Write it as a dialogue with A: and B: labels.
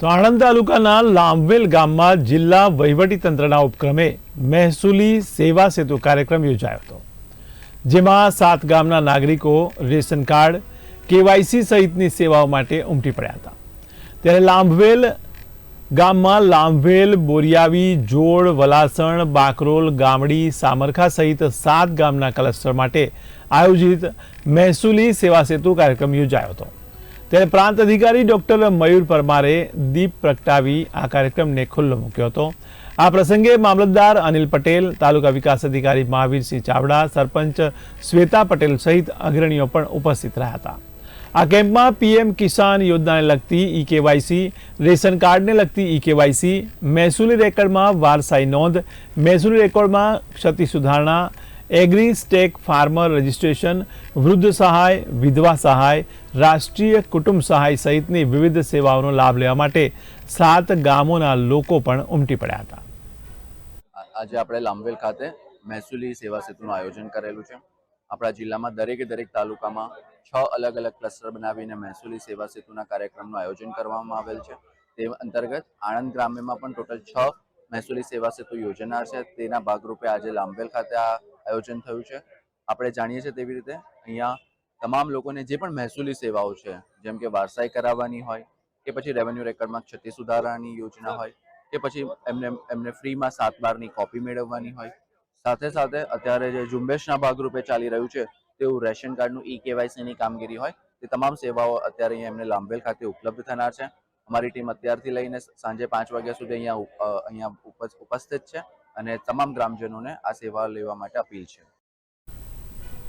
A: તો આણંદ તાલુકાના લાંભવેલ ગામમાં જિલ્લા વહીવટીતંત્રના ઉપક્રમે મહેસૂલી સેવા સેતુ કાર્યક્રમ યોજાયો હતો, જેમાં સાત ગામના નાગરિકો રેશન કાર્ડ, કેવાયસી સહિતની સેવાઓ માટે ઉમટી પડ્યા હતા. ત્યારે લાંભવેલ ગામમાં લાંભવેલ બોરિયાવી, જોડ, વલાસણ, બાકરોલ, ગામડી, સામરખા સહિત સાત ગામના ક્લસ્ટર માટે આયોજિત મહેસૂલી સેવા સેતુ કાર્યક્રમ યોજાયો હતો. ત્યારે પ્રાંત અધિકારી ડોક્ટર મયુર પરમારે દીપ પ્રગટાવી આ કાર્યક્રમને ખુલ્લો મૂક્યો હતો. આ પ્રસંગે મામલતદાર અનિલ પટેલ, તાલુકા વિકાસ અધિકારી મહાવીરસિંહ ચાવડા, સરપંચ શ્વેતા પટેલ સહિત અગ્રણીઓ પણ ઉપસ્થિત રહ્યા હતા. આ કેમ્પમાં પીએમ કિસાન યોજનાને લગતી ઈ કેવાયસી, રેશન કાર્ડને લગતી ઈ કેવાયસી, મહેસૂલી રેકર્ડમાં વારસાઈ નોંધ, મહેસૂલી રેકોર્ડમાં ક્ષતિ સુધારણા એગ્રી સ્ટેક ફાર્મર રજિસ્ટ્રેશન, વૃદ્ધ સહાય, વિધવા સહાય, રાષ્ટ્રીય કુટુંબ સહાય સહિતની વિવિધ સેવાઓનો લાભ લેવા માટે સાત ગામોના લોકો પણ ઉમટી પડ્યા હતા.
B: આજે આપણે લાંબવેલ ખાતે મહેસૂલી સેવા સેતુનું આયોજન કરેલું છે. આપણા જિલ્લામાં દરેકે દરેક તાલુકામાં છ અલગ અલગ ક્લસ્ટર બનાવીને મહેસૂલી સેવા સેતુના કાર્યક્રમનું આયોજન કરવામાં આવેલ છે. તે અંતર્ગત આણંદ ગ્રામ્યમાં પણ ટોટલ છ મહેસૂલી સેવા સેતુ યોજનાર છે. તેના ભાગરૂપે આજે લાંબેલ ખાતે આ આયોજન થયું છે. આપણે જાણીએ છીએ તેવી રીતે અહીંયા તમામ લોકોને જે પણ મહેસૂલી સેવાઓ છે, જેમ કે વારસાઈ કરાવવાની હોય, કે પછી રેવન્યુ રેકર્ડમાં ક્ષતિ સુધારાની યોજના હોય, કે પછી એમને એમને ફ્રીમાં સાત બારની કોપી મેળવવાની હોય. સાથે સાથે અત્યારે જે ઝુંબેશના ભાગરૂપે ચાલી રહ્યું છે, તેવું રેશન કાર્ડનું ઈ કેવાયસીની કામગીરી હોય, તે તમામ સેવાઓ અત્યારે અહીંયા એમને લાંબેલ ખાતે ઉપલબ્ધ થનાર છે. અમારી ટીમ અત્યારથી લઈને સાંજે પાંચ વાગ્યા સુધી અહીંયા અહીંયા ઉપસ્થિત છે. અને તમામ ગ્રામજનોને આ સેવા લેવા માટે અપીલ છે.